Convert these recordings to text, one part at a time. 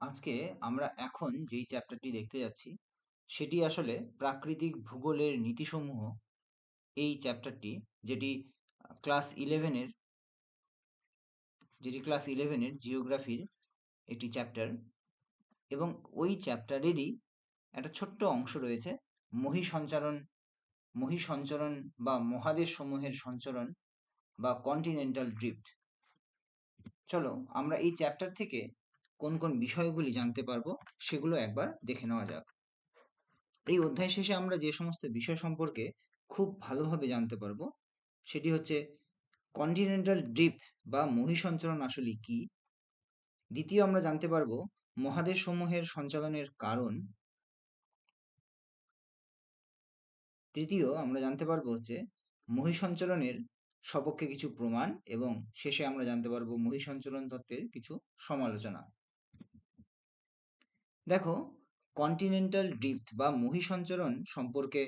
আজকে আমরা এখন যেই চ্যাপ্টারটি দেখতে যাচ্ছি, সেটি আসলে প্রাকৃতিক ভূগোলের নীতিসমূহ এই চ্যাপ্টারটি যেটি ক্লাস ইলেভেনের যেটি ক্লাস ইলেভেনের জিওগ্রাফির একটি চ্যাপ্টার এবং ওই চ্যাপ্টারেরই একটা ছোট্ট অংশ রয়েছে মহি সঞ্চারণ মহি সঞ্চরণ বা মহাদেশ সমূহের সঞ্চরণ বা কন্টিনেন্টাল ড্রিফট চলো আমরা এই চ্যাপ্টার থেকে কোন কোন বিষয়গুলি জানতে পারব সেগুলো একবার দেখে নেওয়া যাক। এই অধ্যায় শেষে আমরা যে সমস্ত বিষয় সম্পর্কে খুব ভালোভাবে জানতে পারব সেটি হচ্ছে কন্টিনেন্টাল ড্রিফট বা মহিসঞ্চরণ আসলে কি? দ্বিতীয় আমরা জানতে পারব মহাদেশ সমূহের সঞ্চালনের কারণ। তৃতীয় আমরা জানতে পারব হচ্ছে মহিসঞ্চরণের সপক্ষে কিছু প্রমাণ এবং শেষে আমরা জানতে পারব মহিসঞ্চরণ তত্ত্বের কিছু সমালোচনা। দেখো কন্টিনেন্টাল ড্রিফট বা মহিসঞ্চরণ সম্পর্কে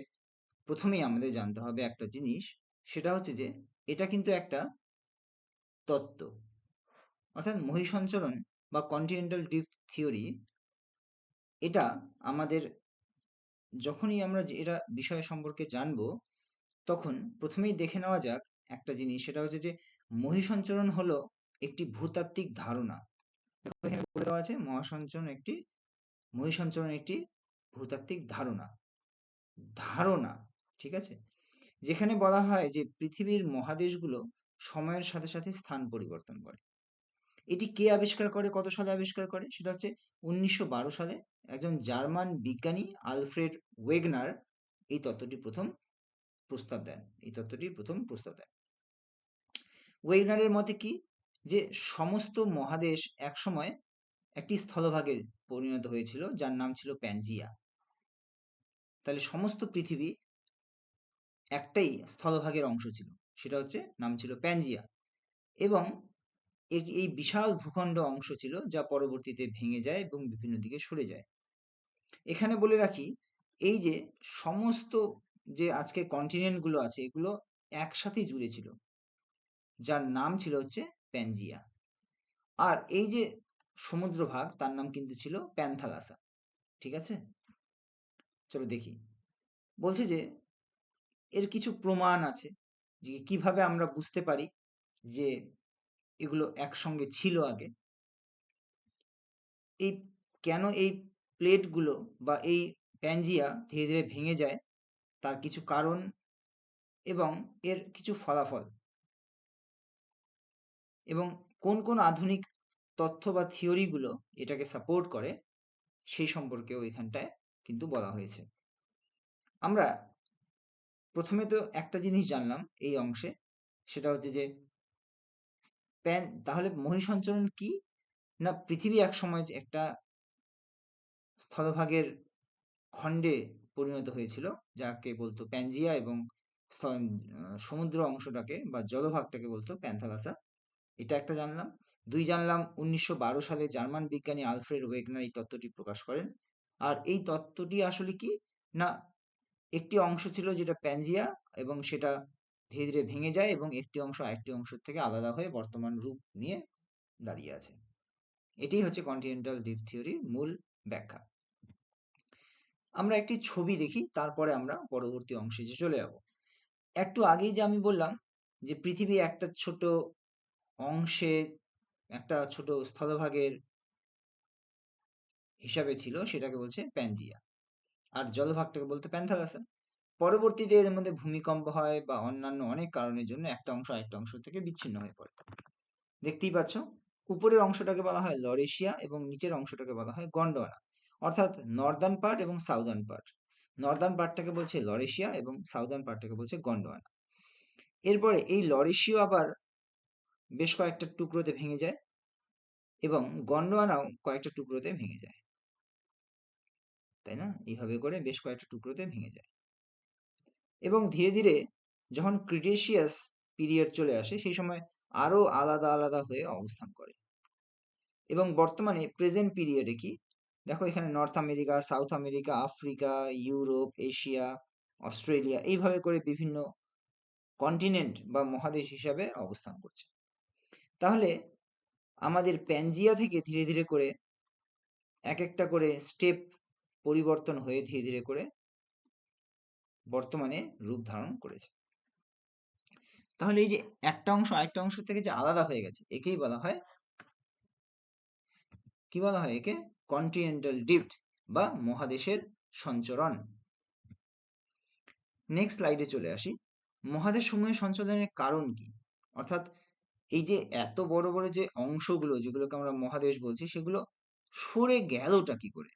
প্রথমেই আমাদের জানতে হবে একটা জিনিস সেটা হচ্ছে যে এটা কিন্তু একটা তত্ত্ব। অর্থাৎ মহিসঞ্চরণ বা কন্টিনেন্টাল ড্রিফট থিওরি এটা আমাদের যখনই আমরা এটা বিষয় সম্পর্কে জানব তখন প্রথমেই দেখে নেওয়া যাক একটা জিনিস সেটা হচ্ছে যে মহিসঞ্চরণ হলো একটি ভূতাত্ত্বিক ধারণা। এখানে বলে দেওয়া আছে মহাসঞ্চরণ একটি মহিসঞ্চরণ একটি ভূতাত্ত্বিক ধারণা। ধারণা, ঠিক আছে? যেখানে বলা হয় যে পৃথিবীর মহাদেশগুলো সময়ের সাথে সাথে স্থান পরিবর্তন করে। এটি কে আবিষ্কার করে, কত সালে আবিষ্কার করে? সেটা হচ্ছে উনিশশো বারো সালে একজন জার্মান বিজ্ঞানী আলফ্রেড ওয়েগনার এই তত্ত্বটি প্রথম প্রস্তাব দেন। এই তত্ত্বটি প্রথম প্রস্তাব দেন। ওয়েগনারের মতে কি? যে সমস্ত মহাদেশ একসময় একটি স্থলভাগে পরিণত হয়েছিল, যার নাম ছিল প্যানজিয়া। তাহলে সমস্ত পৃথিবী একটাই স্থলভাগের অংশ ছিল, সেটা হচ্ছে নাম ছিল প্যানজিয়া। এবং এই বিশাল ভূখণ্ড অংশ ছিল, যা পরবর্তীতে ভেঙে যায় এবং বিভিন্ন দিকে সরে যায়। এখানে বলে রাখি, এই যে সমস্ত যে আজকে কন্টিনেন্টগুলো আছে, এগুলো একসাথে জুড়ে ছিল, যার নাম ছিল হচ্ছে প্যানজিয়া। আর এই যে সমুদ্র ভাগ তার নাম কিন্তু ছিল প্যান্থালাসা ঠিক আছে? চলো দেখি। বলছে যে, এর কিছু প্রমাণ আছে যে কীভাবে আমরা বুঝতে পারি যে এগুলো একসঙ্গে ছিল আগে। এই কেন এই প্লেটগুলো বা এই প্যানজিয়া ধীরে ধীরে ভেঙে যায়, তার কিছু কারণ এবং এর কিছু ফলাফল। এবং কোন কোন আধুনিক তথ্য বা থিওরিগুলো এটাকে সাপোর্ট করে, সেই সম্পর্কেও এখানটায় কিন্তু বলা হয়েছে। আমরা প্রথমে তো একটা জিনিস জানলাম এই অংশে, সেটা হচ্ছে যে, প্যান, তাহলে মহিসঞ্চরণ কি? না পৃথিবী এক সময় একটা স্থলভাগের খণ্ডে পরিণত হয়েছিল, যাকে বলতো প্যানজিয়া এবং সমুদ্র অংশটাকে বা জলভাগটাকে বলতো প্যান্থালাসা? এটা একটা জানলাম। দুই জানলাম উনিশশো বারো সালে জার্মান বিজ্ঞানী আলফ্রেড ওয়েগনার এই তত্ত্বটি প্রকাশ করেন। আর এই তত্ত্বটি আসলে কি? না, একটি অংশ ছিল যেটা প্যানজিয়া এবং সেটা ধীরে ধীরে ভেঙে যায় এবং একটি অংশ আরেকটি অংশ থেকে আলাদা হয়ে বর্তমান রূপ নিয়ে দাঁড়িয়ে আছে। এটাই হচ্ছে কন্টিনেন্টাল ডিপ থিওরির মূল ব্যাখ্যা। আমরা একটি ছবি দেখি, তারপরে আমরা পরবর্তী অংশে যে চলে যাব। একটু আগেই যে আমি বললাম যে পৃথিবী একটা ছোট অংশে একটা ছোট স্থলভাগের হিসাবে ছিল, সেটাকে বলছে প্যানজিয়া। আর জলভাগটাকে বলতে প্যান্থালাসা পরবর্তীতে এর মধ্যে ভূমিকম্প হয় বা অন্যান্য অনেক কারণের জন্য একটা অংশ আরেকটা অংশ থেকে বিচ্ছিন্ন হয়ে পড়ে। দেখতেই পাচ্ছ, উপরের অংশটাকে বলা হয় লরেশিয়া এবং নিচের অংশটাকে বলা হয় গন্ডোয়ানা। অর্থাৎ নর্দার্ন পার্ট এবং সাউদার্ন পার্ট। নর্দার্ন পার্টটাকে বলছে লরেশিয়া এবং সাউদার্ন পার্টটাকে বলছে গন্ডোয়ানা। এরপরে এই লরেশিয়া আবার বেশ কয়েকটা টুকরোতে ভেঙে যায়। এবং গন্ডোয়ানাও কয়েকটা টুকরোতে ভেঙে যায়। তাই না? এইভাবে করে বেশ কয়েকটা টুকরোতে ভেঙে যায়। এবং ধীরে ধীরে যখন ক্রিটেশিয়াস পিরিয়ড চলে আসে, সেই সময় আরও আলাদা আলাদা হয়ে অবস্থান করে। এবং বর্তমানে প্রেজেন্ট পিরিয়ডে কি? দেখো এখানে North America South America Africa Europe Asia Australia এইভাবে করে বিভিন্ন কন্টিনেন্ট বা মহাদেশ হিসাবে অবস্থান করছে। তাহলে আমাদের প্যানজিয়া থেকে ধীরে ধীরে করে এক একটা করে স্টেপ পরিবর্তন হয়ে ধীরে ধীরে করে বর্তমানে রূপ ধারণ করেছে। তাহলে এই যে একটা অংশ আরেকটা অংশ থেকে যে আলাদা হয়ে গেছে, একেই বলা হয় কি বলা হয় একে? কন্টিনেন্টাল ডিপ্ট বা মহাদেশের সঞ্চরণ। নেক্সট স্লাইডে চলে আসি। মহাদেশ সমূহের সঞ্চালনের কারণ কি? অর্থাৎ এই যে এত বড় বড় যে অংশগুলো যেগুলোকে আমরা মহাদেশ বলছি, সেগুলো সরে গেলটা কি করে?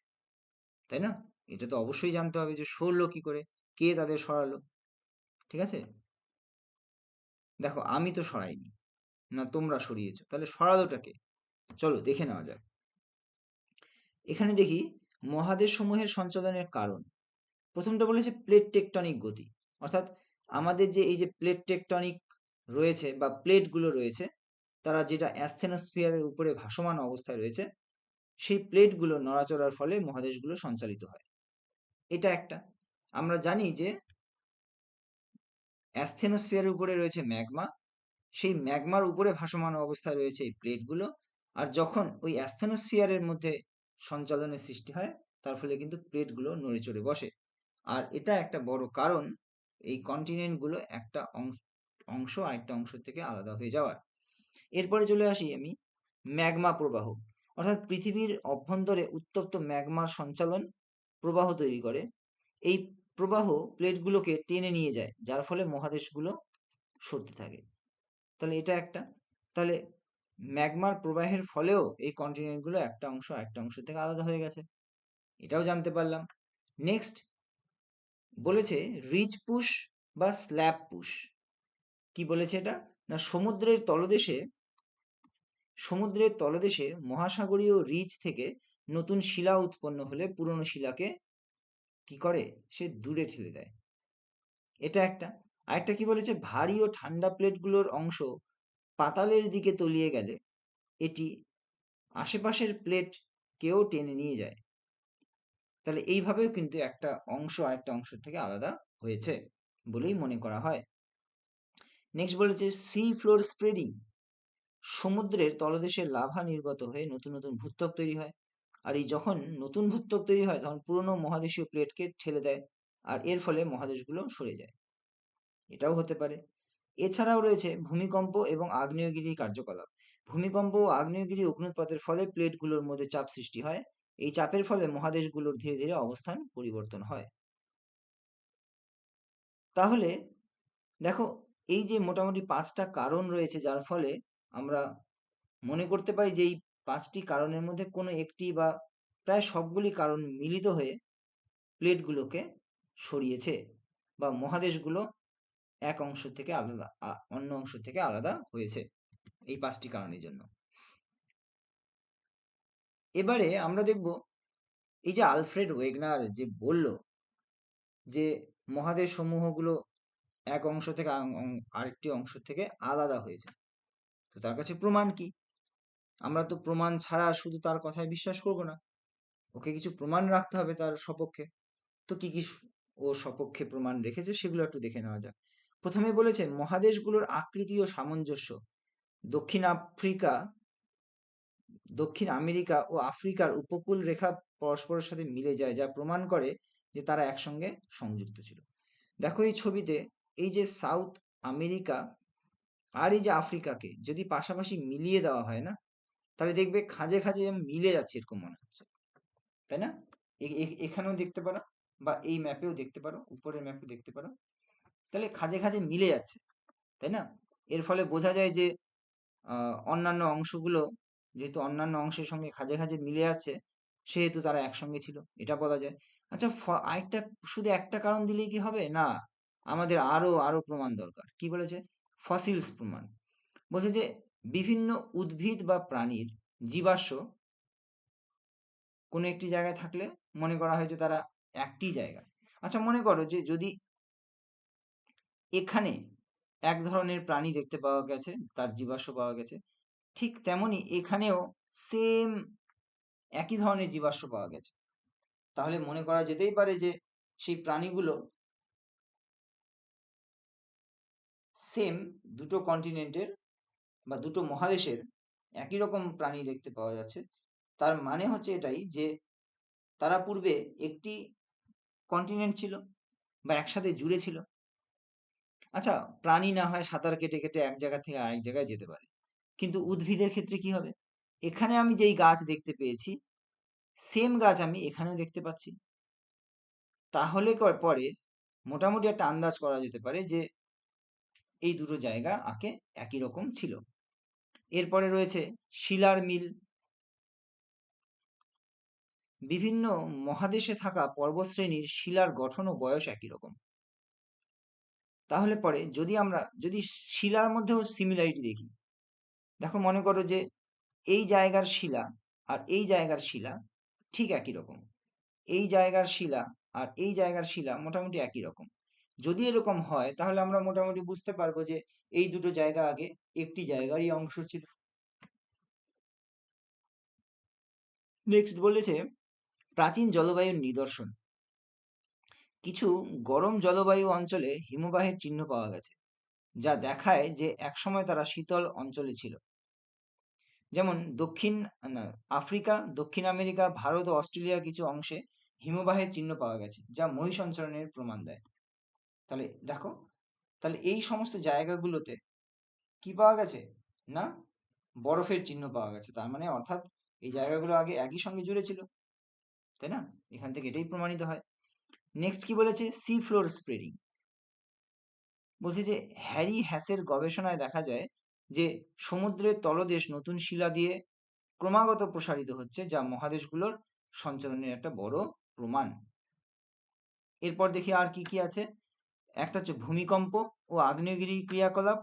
তাই না? এটা তো অবশ্যই জানতে হবে যে সরলো কি করে? কে তাদের সরালো? ঠিক আছে? দেখো, আমি তো সরাইনি। না, তোমরা সরিয়েছো। তাহলে সরালোটাকে চলো, দেখে নেওয়া যাক। এখানে দেখি মহাদেশ সমূহের সঞ্চালনের কারণ। প্রথমটা বলেছে প্লেট টেকটনিক গতি। অর্থাৎ আমাদের যে এই যে প্লেট টেকটনিক রয়েছে বা প্লেটগুলো রয়েছে, তারা যেটা অ্যাস্থেনোস্ফিয়ারের উপরে ভাসমান অবস্থায় রয়েছে, সেই প্লেটগুলো নড়াচড়ার ফলে মহাদেশগুলো সঞ্চালিত হয়। এটা একটা। আমরা জানি যে অ্যাস্থেনোস্ফিয়ারের উপরে রয়েছে ম্যাগমা, সেই ম্যাগমার উপরে ভাসমান অবস্থায় রয়েছে এই প্লেটগুলো, আর যখন ওই অ্যাস্থেনোস্ফিয়ারের মধ্যে সঞ্চালনের সৃষ্টি হয়, তার ফলে কিন্তু প্লেটগুলো নড়ে চড়ে বসে। আর এটা একটা বড় কারণ, এই কন্টিনেন্টগুলো একটা অংশ অংশ আরেকটা অংশ থেকে আলাদা হয়ে যাওয়ার। এরপরে চলে আসি আমি ম্যাগমা প্রবাহ। অর্থাৎ পৃথিবীর অভ্যন্তরে উত্তপ্ত ম্যাগমার সঞ্চালন প্রবাহ তৈরি করে। এই প্রবাহ প্লেটগুলোকে টেনে নিয়ে যায়, যার ফলে মহাদেশগুলো সরতে থাকে। তাহলে এটা একটা। তাহলে ম্যাগমার প্রবাহের ফলেও এই কন্টিনেন্টগুলো একটা অংশ একটা অংশ থেকে আলাদা হয়ে গেছে। এটাও জানতে পারলাম। নেক্সট বলেছে রিচ পুশ বা স্ল্যাব পুশ। কি বলেছে এটা? না, সমুদ্রের তলদেশে সমুদ্রের তলদেশে মহাসাগরীয় রিচ থেকে নতুন শিলা উৎপন্ন হলে পুরনো শিলাকে কি করে? সে দূরে ঠেলে দেয়। এটা একটা। আরেকটা কি বলেছে? ভারী ও ঠান্ডা প্লেটগুলোর অংশ পাতালের দিকে তলিয়ে গেলে এটি আশেপাশের প্লেট কেও টেনে নিয়ে যায়। তাহলে এইভাবেও কিন্তু একটা অংশ আরেকটা অংশ থেকে আলাদা হয়েছে বলেই মনে করা হয়। নেক্সট বলেছে সি ফ্লোর স্প্রেডিং সমুদ্রের তলদেশে লাভা নির্গত হয়ে নতুন নতুন ভূত্বক তৈরি হয়। আর এই যখন নতুন ভূত্বক তৈরি হয়, তখন পুরনো মহাদেশীয় প্লেটকে ঠেলে দেয় আর এর ফলে মহাদেশগুলো সরে যায়। এটাও হতে পারে। এছাড়াও রয়েছে ভূমিকম্প এবং আগ্নেয়গিরি কার্যকলাপ। ভূমিকম্প ও আগ্নেয়গিরি অগ্নুৎপাতের ফলে প্লেটগুলোর মধ্যে চাপ সৃষ্টি হয়। এই চাপের ফলে মহাদেশগুলোর ধীরে ধীরে অবস্থান পরিবর্তন হয়। তাহলে দেখো এই যে মোটামুটি পাঁচটা কারণ রয়েছে, যার ফলে আমরা মনে করতে পারি যে এই পাঁচটি কারণের মধ্যে কোনো একটি বা প্রায় সবগুলি কারণ মিলিত হয়ে প্লেটগুলোকে সরিয়েছে বা মহাদেশগুলো এক অংশ থেকে আলাদা অন্য অংশ থেকে আলাদা হয়েছে এই পাঁচটি কারণের জন্য। এবারে আমরা দেখব এই যে আলফ্রেড ওয়েগনার যে বলল যে মহাদেশ সমূহগুলো এক অংশ থেকে আরেকটি অংশ থেকে আলাদা হয়েছে। তো তার কাছে প্রমাণ কি? আমরা তো প্রমাণ ছাড়া শুধু তার কথায় বিশ্বাস করব না। ওকে কিছু প্রমাণ রাখতে হবে তার সপক্ষে। তো কি কি ও সপক্ষে প্রমাণ রেখেছে সেগুলো একটু দেখে নেওয়া যাক। প্রথমে বলেছে, মহাদেশগুলোর আকৃতি ও সামঞ্জস্য। দক্ষিণ আফ্রিকা, দক্ষিণ আমেরিকা ও আফ্রিকার উপকূল রেখা পরস্পরের সাথে মিলে যায়, যা প্রমাণ করে যে তারা একসঙ্গে সংযুক্ত ছিল। দেখো এই ছবিতে এই যে সাউথ আমেরিকা আর এই যে আফ্রিকাকে যদি পাশাপাশি মিলিয়ে দেওয়া হয় না, তাহলে দেখবে খাঁজে খাঁজে মিলে যাচ্ছে এরকম মনে হচ্ছে। তাই না? এখানেও দেখতে পারো বা এই ম্যাপেও দেখতে পারো, উপরের ম্যাপেও দেখতে পারো। তাহলে খাঁজে খাঁজে মিলে যাচ্ছে, তাই না? এর ফলে বোঝা যায় যে অন্যান্য অংশগুলো যেহেতু অন্যান্য অংশের সঙ্গে খাঁজে খাঁজে মিলে যাচ্ছে, সেহেতু তারা একসঙ্গে ছিল, এটা বলা যায়। আচ্ছা আরেকটা, শুধু একটা কারণ দিলেই কি হবে? না। আমাদের আরও আরও প্রমাণ দরকার। কি বলেছে? ফসিলস প্রমাণ। বলছে যে, বিভিন্ন উদ্ভিদ বা প্রাণীর জীবাশ্ম কোনো একটি জায়গায় থাকলে মনে করা হয়েছে তারা একটি জায়গায়। আচ্ছা মনে করো যে, যদি এখানে এক ধরনের প্রাণী দেখতে পাওয়া গেছে, তার জীবাশ্ম পাওয়া গেছে, ঠিক তেমনি এখানেও সেম একই ধরনের জীবাশ্ম পাওয়া গেছে। তাহলে মনে করা যেতেই পারে যে, সেই প্রাণীগুলো সেম দুটো কন্টিনেন্টের বা দুটো মহাদেশের একই রকম প্রাণী দেখতে পাওয়া যাচ্ছে। তার মানে হচ্ছে এটাই যে, তারা পূর্বে একটি কন্টিনেন্ট ছিল বা একসাথে জুড়ে ছিল। আচ্ছা প্রাণী না হয় সাঁতার কেটে কেটে এক জায়গা থেকে আরেক জায়গায় যেতে পারে। কিন্তু উদ্ভিদের ক্ষেত্রে কি হবে? এখানে আমি যেই গাছ দেখতে পেয়েছি সেম গাছ আমি এখানেও দেখতে পাচ্ছি। তাহলে পরে মোটামুটি একটা আন্দাজ করা যেতে পারে যে এই দুটো জায়গা আগে একই রকম ছিল। এরপরে রয়েছে শিলার মিল। বিভিন্ন মহাদেশে থাকা পর্বশ্রেণীর শিলার গঠন ও বয়স একই রকম। তাহলে পরে যদি আমরা, যদি শিলার মধ্যেও সিমিলারিটি দেখি, দেখো মনে করো যে এই জায়গার শিলা আর এই জায়গার শিলা ঠিক একই রকম। এই জায়গার শিলা আর এই জায়গার শিলা মোটামুটি একই রকম। যদি এরকম হয়, তাহলে আমরা মোটামুটি বুঝতে পারব যে এই দুটো জায়গা আগে একটি জায়গারই অংশ ছিল। নেক্সট বলেছে, প্রাচীন জলবায়ুর নিদর্শন। কিছু গরম জলবায়ু অঞ্চলে হিমবাহের চিহ্ন পাওয়া গেছে, যা দেখায় যে একসময় তারা শীতল অঞ্চলে ছিল। যেমন দক্ষিণ আফ্রিকা, দক্ষিণ আমেরিকা, ভারত ও অস্ট্রেলিয়ার কিছু অংশে হিমবাহের চিহ্ন পাওয়া গেছে, যা মহিষঞ্চরণের প্রমাণ দেয়। তাহলে দেখো, তাহলে এই সমস্ত জায়গাগুলোতে কি পাওয়া গেছে? না? বরফের চিহ্ন পাওয়া গেছে। তার মানে অর্থাৎ এই জায়গাগুলো আগে একই সঙ্গে জুড়ে ছিল, তাই না? এখান থেকে এটাই প্রমাণিত হয়। নেক্সট কি বলেছে? সি ফ্লোর স্প্রেডিং বলছে যে, হ্যারি হ্যাসের গবেষণায় দেখা যায় যে, সমুদ্রের তলদেশ নতুন শিলা দিয়ে ক্রমাগত প্রসারিত হচ্ছে, যা মহাদেশগুলোর সঞ্চালনের একটা বড় প্রমাণ। এরপর দেখি আর কি কি আছে? একটা হচ্ছে ভূমিকম্প ও আগ্নেয়গিরি ক্রিয়াকলাপ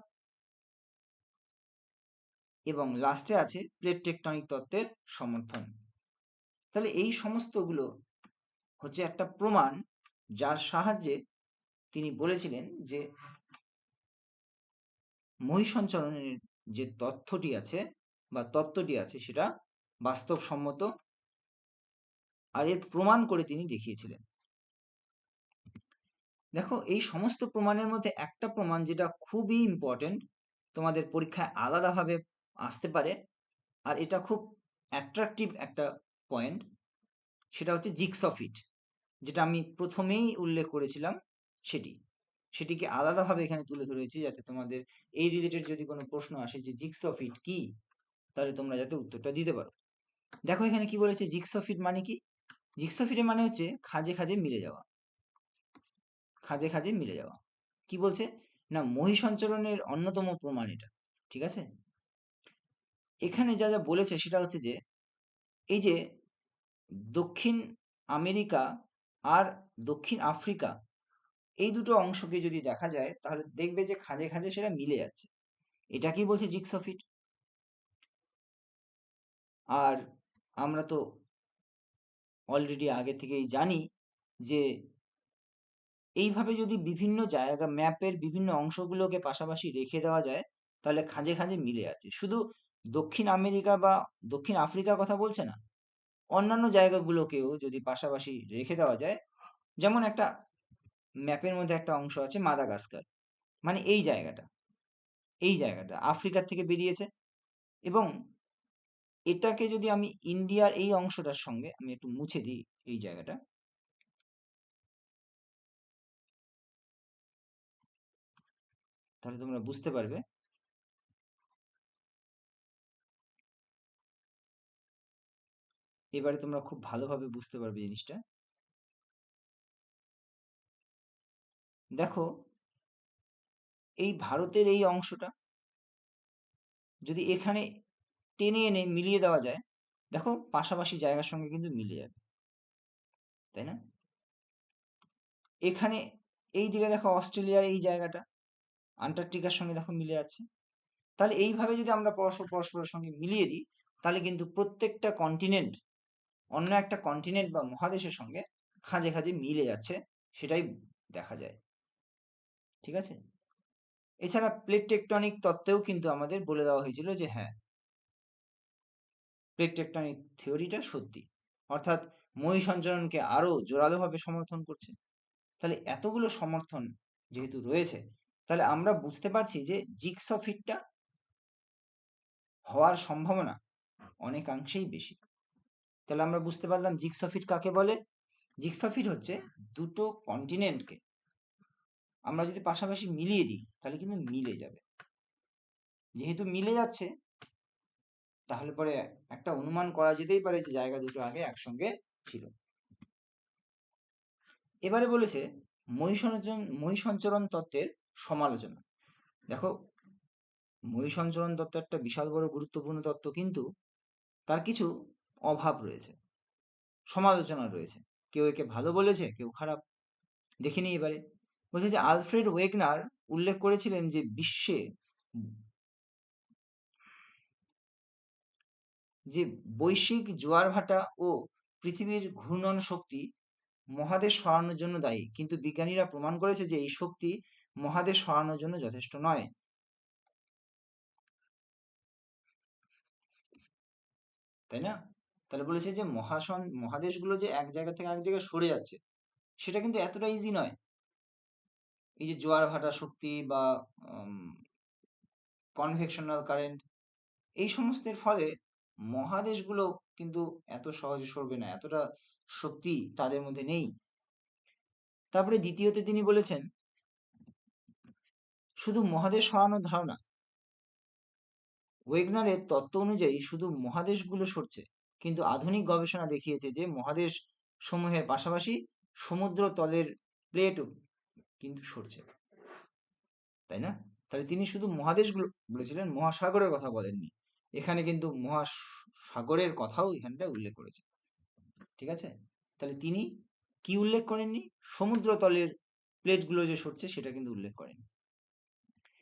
এবং লাস্টে আছে প্লেট টেকটনিক তত্ত্বের সমর্থন। তাহলে এই সমস্তগুলো হচ্ছে একটা প্রমাণ যার সাহায্যে তিনি বলেছিলেন যে মহিষঞ্চরণের যে তথ্যটি আছে বা তত্ত্বটি আছে সেটা বাস্তবসম্মত আর এর প্রমাণ করে তিনি দেখিয়েছিলেন। দেখো, এই সমস্ত প্রমাণের মধ্যে একটা প্রমাণ যেটা খুবই ইম্পর্টেন্ট তোমাদের পরীক্ষায় আলাদাভাবে আসতে পারে। আর এটা খুব অ্যাট্রাকটিভ একটা পয়েন্ট সেটা হচ্ছে জিক্সফিট যেটা আমি প্রথমেই উল্লেখ করেছিলাম সেটি। সেটিকে আলাদাভাবে এখানে তুলে ধরেছি যাতে তোমাদের এই রিলেটেড যদি কোনো প্রশ্ন আসে যে জিক্সফিট কি, তাহলে তোমরা যাতে উত্তরটা দিতে পারো। দেখো, এখানে কি বলেছে জিক্সফিট মানে কি? জিক্সফিটের মানে হচ্ছে খাজে খাজে মিলে যাওয়া। খাজে খাজে মিলে যাওয়া। কি বলছে? না মহিষঞ্চরণের অন্যতম প্রমাণ এটা, ঠিক আছে? এখানে যা যা বলেছে সেটা হচ্ছে যে, এই যে দক্ষিণ আমেরিকা আর দক্ষিণ আফ্রিকা, এই দুটো অংশকে যদি দেখা যায়, তাহলে দেখবে যে খাঁজে খাঁজে সেটা মিলে যাচ্ছে। এটা কি বলছে জিক্সফিট? আর আমরা তো অলরেডি আগে থেকেই জানি যে এইভাবে যদি বিভিন্ন জায়গা ম্যাপের বিভিন্ন অংশগুলোকে পাশাপাশি রেখে দেওয়া যায়, তাহলে খাঁজে খাঁজে মিলে আছে শুধু দক্ষিণ আমেরিকা বা দক্ষিণ আফ্রিকার কথা বলছে না, অন্যান্য জায়গাগুলোকেও যদি পাশাপাশি রেখে দেওয়া যায়, যেমন একটা ম্যাপের মধ্যে একটা অংশ আছে মাদাগাস্কার মানে এই জায়গাটা এই জায়গাটা আফ্রিকার থেকে বেরিয়েছে। এবং এটাকে যদি আমি ইন্ডিয়ার এই অংশটার সঙ্গে আমি একটু মুছে দিই এই জায়গাটা তাহলে তোমরা বুঝতে পারবে। এবারে তোমরা খুব ভালোভাবে বুঝতে পারবে জিনিসটা। দেখো, এই ভারতের এই অংশটা যদি এখানে টেনে এনে মিলিয়ে দেওয়া যায়, দেখো পাশাপাশি জায়গার সঙ্গে কিন্তু মিলে যাবে। তাই না? এখানে এই দিকে দেখো অস্ট্রেলিয়ার এই জায়গাটা। আন্টার্কটিকার সঙ্গে দেখো মিলে আছে। তাহলে এইভাবে যদি আমরা পরস্পর পরস্পরের সঙ্গে মিলিয়ে দিই, তাহলে কিন্তু প্রত্যেকটা কন্টিনেন্ট অন্য একটা কন্টিনেন্ট বা মহাদেশের সঙ্গে খাঁজে খাঁজে মিলে যাচ্ছে, সেটাই দেখা যায়। ঠিক আছে? এছাড়া প্লেট টেকটনিক তত্ত্বেও কিন্তু আমাদের বলে দেওয়া হয়েছিল যে হ্যাঁ প্লেট টেকটনিক থিওরিটা সত্যি। অর্থাৎ মই সঞ্চালনকে আরও জোরালোভাবে সমর্থন করছে। তাহলে এতগুলো সমর্থন যেহেতু রয়েছে তাহলে আমরা বুঝতে পারছি যে জিক্সফিটটা হওয়ার সম্ভাবনা অনেকাংশেই বেশি। তাহলে আমরা বুঝতে পারলাম জিক্সাফিট কাকে বলে? জিক্সাফিট হচ্ছে দুটো কন্টিনেন্টকে আমরা যদি পাশাপাশি মিলিয়ে দিই, তাহলে কিন্তু মিলে যাবে। যেহেতু মিলে যাচ্ছে, তাহলে পরে একটা অনুমান করা যেতেই পারে যে জায়গা দুটো আগে একসঙ্গে ছিল। এবারে বলেছে মহিষঞ্চরণ মহিষঞ্চরণ তত্ত্বের সমালোচনা। দেখো মহিষঞ্চরণ তত্ত্ব একটা বিশাল বড় গুরুত্বপূর্ণ তত্ত্ব কিন্তু তার কিছু অভাব রয়েছে, সমালোচনা রয়েছে। কেউ একে ভালো বলেছে, কেউ খারাপ। দেখিনি এবারে। বলছে যে আলফ্রেড ওয়েগনার উল্লেখ করেছিলেন যে বিশ্বে যে বৈশ্বিক জোয়ার ভাটা ও পৃথিবীর ঘূর্ণন শক্তি মহাদেশ সরানোর জন্য দায়ী। কিন্তু বিজ্ঞানীরা প্রমাণ করেছে যে এই শক্তি মহাদেশ সরানোর জন্য যথেষ্ট নয়। তাই না? তাহলে বলেছে যে মহাসন, মহাদেশগুলো যে এক জায়গা থেকে এক জায়গায় সরে যাচ্ছে, সেটা কিন্তু এতটা ইজি নয়। এই যে জোয়ার ভাটা শক্তি বা কনভেকশনাল কারেন্ট এই সমস্তের ফলে মহাদেশগুলো কিন্তু এত সহজে সরবে না, এতটা শক্তি তাদের মধ্যে নেই। তারপরে দ্বিতীয়তে তিনি বলেছেন শুধু মহাদেশ সরানোর ধারণা। ওয়েগনারের তত্ত্ব অনুযায়ী শুধু মহাদেশগুলো সরছে, কিন্তু আধুনিক গবেষণা দেখিয়েছে যে মহাদেশ সমূহের পাশাপাশি সমুদ্র তলের প্লেটও কিন্তু সরছে। তাই না? তাহলে তিনি শুধু মহাদেশগুলো বলেছিলেন, মহাসাগরের কথা বলেননি। এখানে কিন্তু মহাসাগরের কথাও এখানটায় উল্লেখ করেছে। ঠিক আছে? তাহলে তিনি কি উল্লেখ করেননি? সমুদ্র তলের প্লেটগুলো যে সরছে সেটা কিন্তু উল্লেখ করেন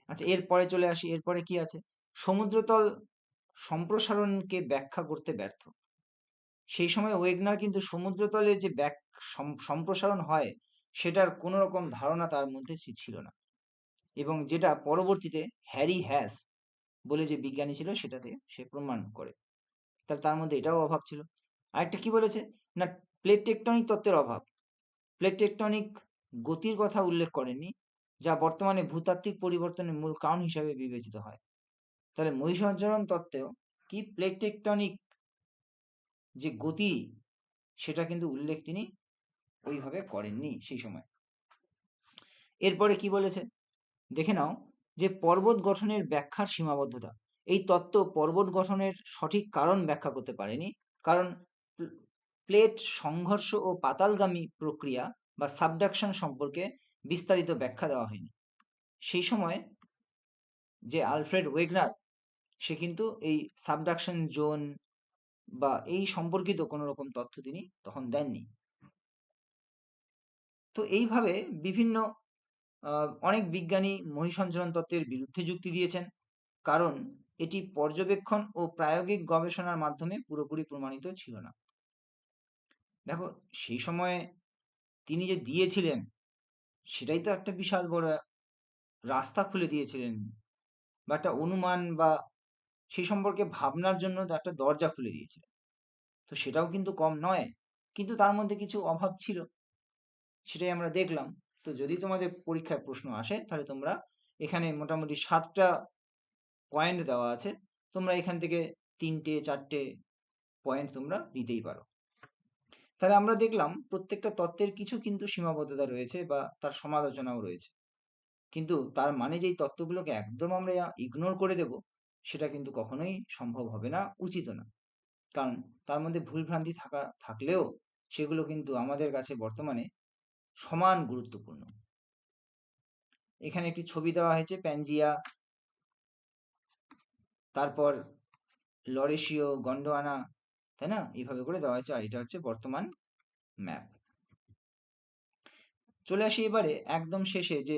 আচ্ছা এরপরে চলে আসি, এরপরে কি আছে? সমুদ্রতল সম্প্রসারণকে ব্যাখ্যা করতে ব্যর্থ। সেই সময় ওয়েগনার কিন্তু সমুদ্রতলের যে ব্যাক সম্প্রসারণ হয়, সেটার কোনো রকম ধারণা তার মধ্যে ছিল না। এবং যেটা পরবর্তীতে হ্যারি হ্যাস বলে যে বিজ্ঞানী ছিল, সেটাতে সে প্রমাণ করে। তাহলে তার মধ্যে এটাও অভাব ছিল। আরেকটা কি বলেছে? না প্লেট টেকটনিক তত্ত্বের অভাব। প্লেট টেকটনিক গতির কথা উল্লেখ করেননি। যা বর্তমানে ভূতাত্ত্বিক পরিবর্তনের মূল কারণ হিসাবে বিবেচিত হয়। তাহলে মহিষঞ্চরণ তত্ত্বেও কি প্লেট টেকটনিক যে গতি, সেটা কিন্তু উল্লেখ তিনি ওইভাবে করেননি সেই সময়। এরপরে কি বলেছে? দেখে নাও যে পর্বত গঠনের ব্যাখ্যার সীমাবদ্ধতা। এই তত্ত্ব পর্বত গঠনের সঠিক কারণ ব্যাখ্যা করতে পারেনি। কারণ প্লেট সংঘর্ষ ও পাতালগামী প্রক্রিয়া বা সাবডাকশন সম্পর্কে বিস্তারিত ব্যাখ্যা দেওয়া হয়নি। সেই সময় যে আলফ্রেড ওয়েগনার, সে কিন্তু এই সাবডাকশন জোন বা এই সম্পর্কিত কোনো রকম তথ্য তিনি তখন দেননি। তো এইভাবে বিভিন্ন অনেক বিজ্ঞানী মহিসঞ্চরণ তত্ত্বের বিরুদ্ধে যুক্তি দিয়েছেন। কারণ এটি পর্যবেক্ষণ ও প্রায়োগিক গবেষণার মাধ্যমে পুরোপুরি প্রমাণিত ছিল না। দেখো, সেই সময়ে তিনি যে দিয়েছিলেন সেটাই তো একটা বিশাল বড় রাস্তা খুলে দিয়েছিলেন। বা একটা অনুমান বা সেই সম্পর্কে ভাবনার জন্য একটা দরজা খুলে দিয়েছিলেন। তো সেটাও কিন্তু কম নয়, কিন্তু তার মধ্যে কিছু অভাব ছিল। সেটাই আমরা দেখলাম। তো যদি তোমাদের পরীক্ষায় প্রশ্ন আসে, তাহলে তোমরা এখানে মোটামুটি সাতটা পয়েন্ট দেওয়া আছে। তোমরা এখান থেকে তিনটে, চারটে পয়েন্ট তোমরা দিতেই পারো। তাহলে আমরা দেখলাম প্রত্যেকটা তত্ত্বের কিছু কিন্তু সীমাবদ্ধতা রয়েছে বা তার সমালোচনাও রয়েছে। কিন্তু তার মানে যে এই তত্ত্বগুলোকে একদম আমরা ইগনোর করে দেব, সেটা কিন্তু কখনোই সম্ভব হবে না উচিত না। কারণ তার মধ্যে ভুলভ্রান্তি থাকা, থাকলেও সেগুলো কিন্তু আমাদের কাছে বর্তমানে সমান গুরুত্বপূর্ণ। এখানে একটি ছবি দেওয়া হয়েছে, প্যানজিয়া। তারপর লরেশিও, গন্ডোয়ানা তাই না? এইভাবে করে দেওয়া হয়েছে। আর এটা হচ্ছে বর্তমান ম্যাপ চলে আসি এবারে একদম শেষে যে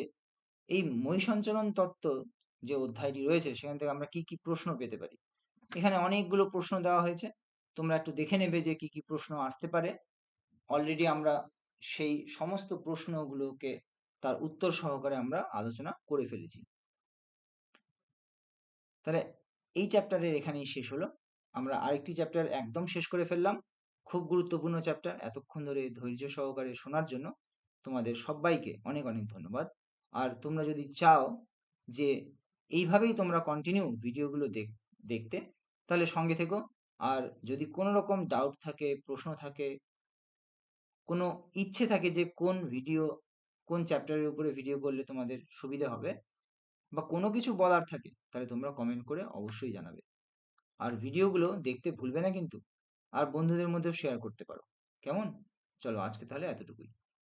এই মহিষঞ্চরণ তত্ত্ব যে অধ্যায়টি রয়েছে, সেখান থেকে আমরা কি কি প্রশ্ন পেতে পারি? এখানে অনেকগুলো প্রশ্ন দেওয়া হয়েছে। তোমরা একটু দেখে নেবে যে কি কি প্রশ্ন আসতে পারে। অলরেডি আমরা সেই সমস্ত প্রশ্নগুলোকে তার উত্তর সহকারে আমরা আলোচনা করে ফেলেছি। তাহলে এই চ্যাপ্টারের এখানেই শেষ হলো। আমরা আরেকটি চ্যাপ্টার একদম শেষ করে ফেললাম। খুব গুরুত্বপূর্ণ চ্যাপ্টার এতক্ষণ ধরে ধৈর্য সহকারে শোনার জন্য তোমাদের সবাইকে অনেক অনেক ধন্যবাদ। আর তোমরা যদি চাও যে এইভাবেই তোমরা কন্টিনিউ ভিডিওগুলো দেখতে, তাহলে সঙ্গে থেকো। আর যদি কোনো রকম ডাউট থাকে, প্রশ্ন থাকে, কোনো ইচ্ছে থাকে যে কোন ভিডিও কোন চ্যাপ্টারের উপরে ভিডিও করলে তোমাদের সুবিধা হবে, বা কোনো কিছু বলার থাকে, তাহলে তোমরা কমেন্ট করে অবশ্যই জানাবে। আর ভিডিওগুলো দেখতে ভুলবে না কিন্তু। আর বন্ধুদের মধ্যেও শেয়ার করতে পারো। কেমন? চলো আজকে তাহলে এতটুকুই।